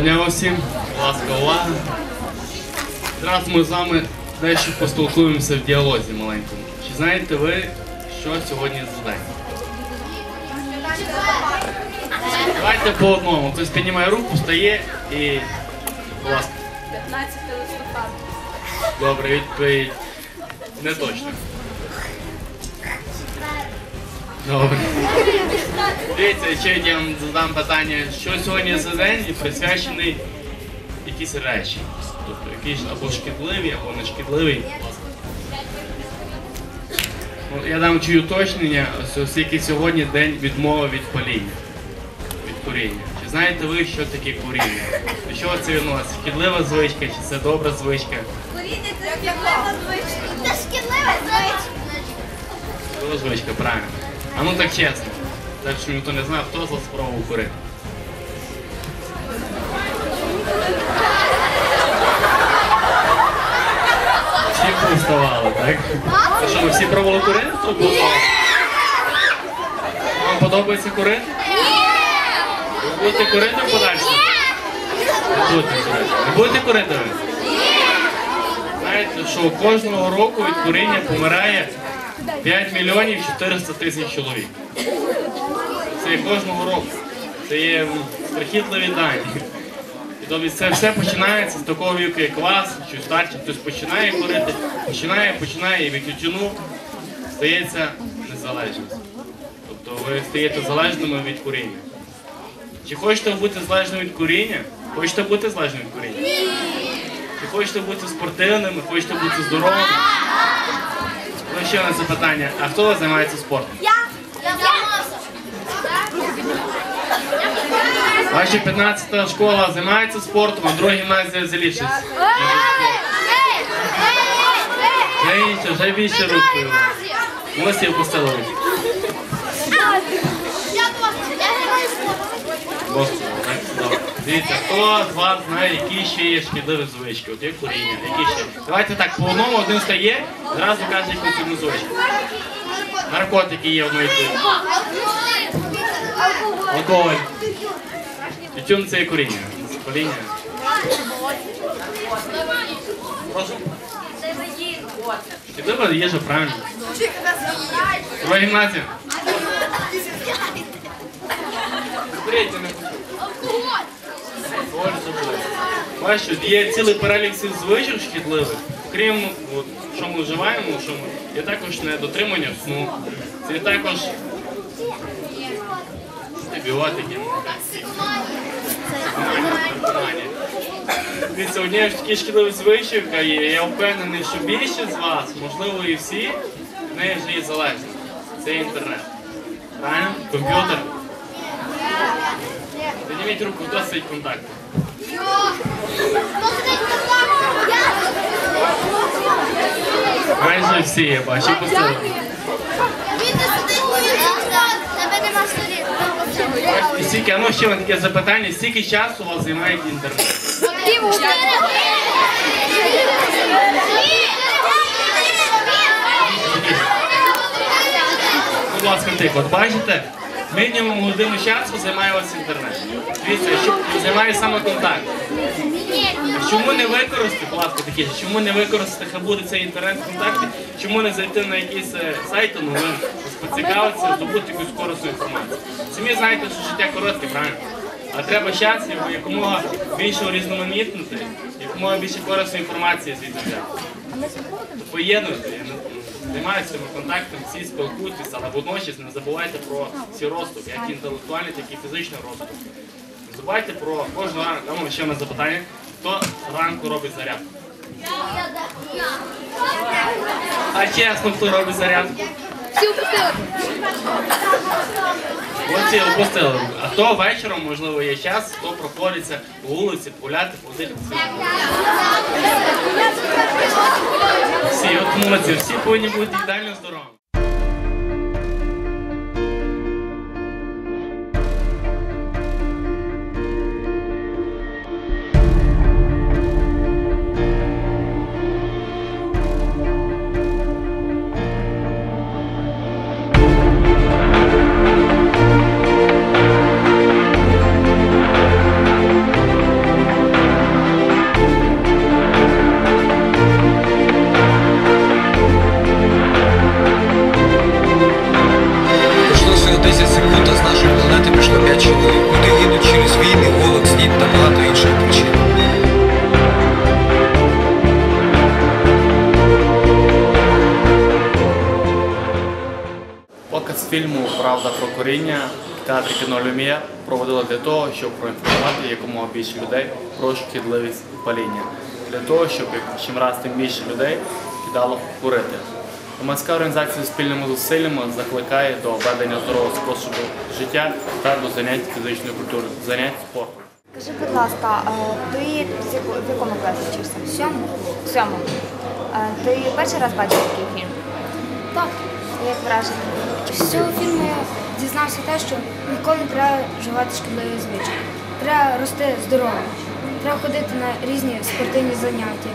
дня усім, будь ласка, увага. Зараз ми з вами дещо поспілкуємося в діалозі маленькому. Чи знаєте ви, що сьогодні за день? Давайте по одному. Хтось піднімає руку, встає і. Будь ласка. 15 листопада. Добре, відповідь. Не точно. Добре. Дивіться, ще я вам задам питання, що сьогодні за день і присвячений якісь речі. Тобто якісь або шкідливі, або не шкідливі. Ну, я дам чую уточнення, оскільки сьогодні день відмови від паління, від куріння. Чи знаєте ви, що таке куріння? До чого це відносить? Шкідлива звичка, чи це добра звичка? Куріти це шкідлива звичка. Це шкідлива звичка. Шкідлива звичка, правильно. А ну так чесно. Так що ніхто не знає, хто з вас спробував курити. Всі повставали, так? А що, ви всі пробували курити? Хто? Вам подобається курити? Ви будете курити в подальшому? Не будете курити. Будете курити ви? Знаєте, що кожного року від куріння помирає 5 мільйонів 400 тисяч чоловік. Це є кожного року. Це є страхітливі дані. І тобто це все починається з такого віку, як вас, чи старший, хтось починає курити, починає, починає і від тютюну стається незалежність. Тобто ви стаєте залежними від куріння. Чи хочете бути залежними від куріння? Хочете бути залежними від куріння? Чи хочете бути спортивними, хочете бути здоровими? Ще одне запитання. А хто займається спортом? Я. Я займався. Ваша 15 школа займається спортом, а друга гімназія щось. Вже інше, вже більше рук. Ось і опустили руки. Я граю спорт. Бог, так, добре. Дивіться, хто з вас знає, які ще є шкідливі звички? От є куріння, які ще? Давайте так, по одному один стає, зразу каже якусь одну звичку. Наркотики є одної тої. Алкоголь. Тютюн це є куріння. Куріння. Прошу. Шкідлива їжа, правильно. Друга гімназія. Третя не Забули. Є цілий перелік цих звичок шкідливих, крім от, що ми вживаємо, що ми є також недотримання сну, це також антибіотики. наркоманія. Дивіться, однією з таких шкідливих звичок є, я впевнений, що більшість з вас, можливо і всі, в неї вже є залежність. Це інтернет. Правильно? Комп'ютер. Підніміть руку, хто сидить в контакті. Майже всі я бачу, пустили. Він не сидить, бо він. Тебе нема столів. І Скільки, ну ще таке запитання, скільки часу у вас займає інтернет? Будь ласка, тихо, от бачите, мінімум годину часу займає вас інтернет. Дивіться, займає саме контакт. Чому не використати, ласка, такі, чому не використати, хай буде цей інтернет в контакті, чому не зайти на якийсь е, сайт новин, поцікавитися, здобути якусь корисну інформацію. Самі знаєте, що життя коротке, правильно? А треба час якомога більше урізноманітнити, якомога більше корисної інформації звідти взяти. Поєднуйте, я не- займаюся цими контактами, всі спілкуйтесь, але водночас не забувайте про всі розвиток, як інтелектуальний, так і фізичний розвиток. Не забувайте про кожного ранку. Дамо ще одне запитання. Хто ранку робить зарядку? А чесно, хто робить зарядку? Всі опустили. Оці опустили. А хто вечором, можливо, є час, хто проходиться по вулиці, гуляти, ходити. Всі, всі повинні бути ідеально здорові. Про коріння в театрі кіно Люмія для того, щоб проінформувати якомога більше людей про шкідливість паління. Для того, щоб як чим раз тим більше людей кидало курити. Громадська організація спільними зусиллями закликає до ведення здорового способу життя та до занять фізичної культури, занять спортом. Скажи, будь ласка, ти в якому класі вчишся? В сьомому. В сьомому. Е, Ти перший раз бачив такий фільм? Так, Як враження? з цього фільму я дізнався те, що ніколи не треба вживати шкідливі звички. Треба рости здоровим. Треба ходити на різні спортивні заняття.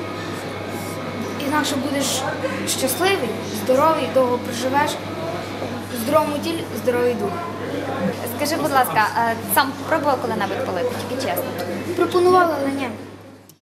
Інакше будеш щасливий, здоровий, довго проживеш. В здоровому тілі здоровий дух. Скажи, будь ласка, сам пробував коли-небудь палити, тільки чесно. Пропонували, але ні.